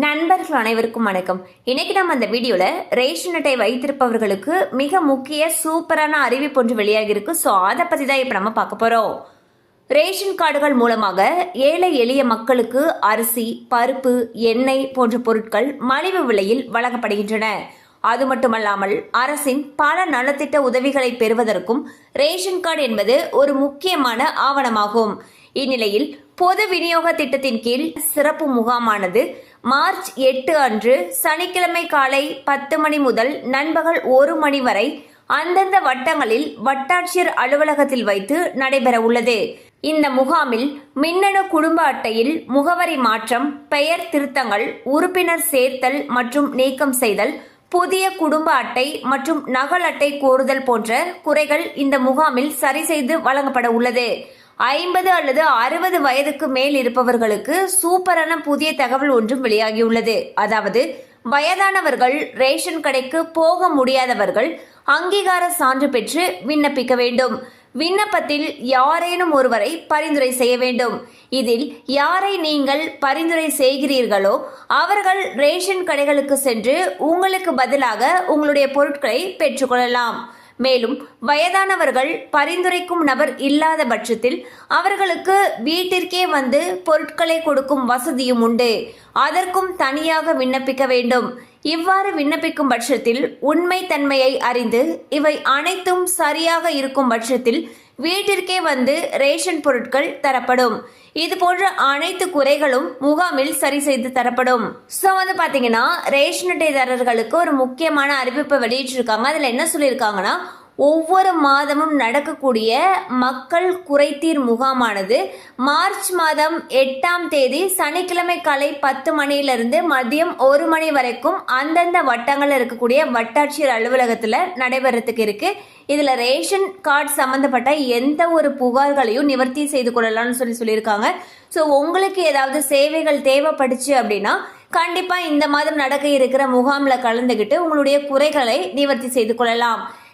நண்பர்கள் அனைவருக்கும் வணக்கம். இன்னைக்கு நம்ம அந்த வீடியோல ரேஷன் அட்டை வைத்திருப்பவர்களுக்கு மிக முக்கிய சூப்பரான அறிவிப்பு ஒன்று வெளியாகி இருக்கு. ஸோ அதை பத்தி தான் இப்போ நம்ம பார்க்க போறோம். ரேஷன் கார்டுகள் மூலமாக ஏழை எளிய மக்களுக்கு அரிசி பருப்பு எண்ணெய் போன்ற பொருட்கள் மலிவு விலையில் வழங்கப்படுகின்றன. அது மட்டுமல்லாமல் அரசின் பல நலத்திட்ட உதவிகளை பெறுவதற்கும் ரேஷன் கார்டு என்பது ஒரு முக்கியமான ஆவணமாகும். இந்நிலையில் பொது விநியோக திட்டத்தின் கீழ் சிறப்பு முகாமானது மார்ச் எட்டு அன்று சனிக்கிழமை காலை பத்து மணி முதல் நண்பகல் ஒரு மணி வரை அந்தந்த வட்டங்களில் வட்டாட்சியர் அலுவலகத்தில் வைத்து நடைபெற உள்ளது. இந்த முகாமில் மின்னணு குடும்ப அட்டையில் முகவரி மாற்றம் பெயர் திருத்தங்கள் உறுப்பினர் சேர்த்தல் மற்றும் நீக்கம் செய்தல் புதிய குடும்ப அட்டை மற்றும் நகல் அட்டை கோருதல் போன்ற குறைகள் இந்த முகாமில் சரி செய்து வழங்கப்பட உள்ளது. ஐம்பது அல்லது அறுபது வயதுக்கு மேல் இருப்பவர்களுக்கு சூப்பரான புதிய தகவல் ஒன்றும் வெளியாகியுள்ளது. அதாவது வயதானவர்கள் ரேஷன் கடைக்கு போக முடியாதவர்கள் அங்கீகார சான்று பெற்று விண்ணப்பிக்க வேண்டும். விண்ணப்பத்தில் யாரேனும் ஒருவரை பரிந்துரை செய்ய வேண்டும். இதில் யாரை நீங்கள் பரிந்துரை செய்கிறீர்களோ அவர்கள் ரேஷன் கடைகளுக்கு சென்று உங்களுக்கு பதிலாக உங்களுடைய பொருட்களை பெற்றுக்கொள்ளலாம் மேலும் வயதானவர்கள் பரிந்துரைக்கும் நபர் இல்லாத பட்சத்தில் அவர்களுக்கு வீட்டிற்கே வந்து பொருட்களை கொடுக்கும் வசதியும் உண்டு. அதற்கும் தனியாக விண்ணப்பிக்க வேண்டும். இவ்வாறு விண்ணப்பிக்கும் பட்சத்தில் உண்மை தன்மையை அறிந்து இவை அனைத்தும் சரியாக இருக்கும் பட்சத்தில் வீட்டிற்கே வந்து ரேஷன் பொருட்கள் தரப்படும். இது போன்ற அனைத்து குறைகளும் முகாமில் சரி செய்து தரப்படும். ஸோ வந்து பார்த்தீங்கன்னா ரேஷன் அட்டைதாரர்களுக்கு ஒரு முக்கியமான அறிவிப்பை வெளியிட்டிருக்காங்க. அதில் என்ன சொல்லியிருக்காங்கன்னா ஒவ்வொரு மாதமும் நடக்கக்கூடிய மக்கள் குறைதீர் முகாமானது மார்ச் மாதம் எட்டாம் தேதி சனிக்கிழமை காலை பத்து மணியிலிருந்து மதியம் ஒரு மணி வரைக்கும் அந்தந்த வட்டங்களில் இருக்கக்கூடிய வட்டாட்சியர் அலுவலகத்தில் நடைபெறத்துக்கு இருக்கு. இதில் ரேஷன் கார்டு சம்மந்தப்பட்ட எந்த ஒரு புகார்களையும் நிவர்த்தி செய்து கொள்ளலாம்னு சொல்லி சொல்லியிருக்காங்க. ஸோ உங்களுக்கு ஏதாவது சேவைகள் தேவைப்படுச்சு அப்படின்னா கண்டிப்பாக இந்த மாதம் நடக்க இருக்கிற முகாமில் கலந்துக்கிட்டு உங்களுடைய குறைகளை நிவர்த்தி செய்து கொள்ளலாம்.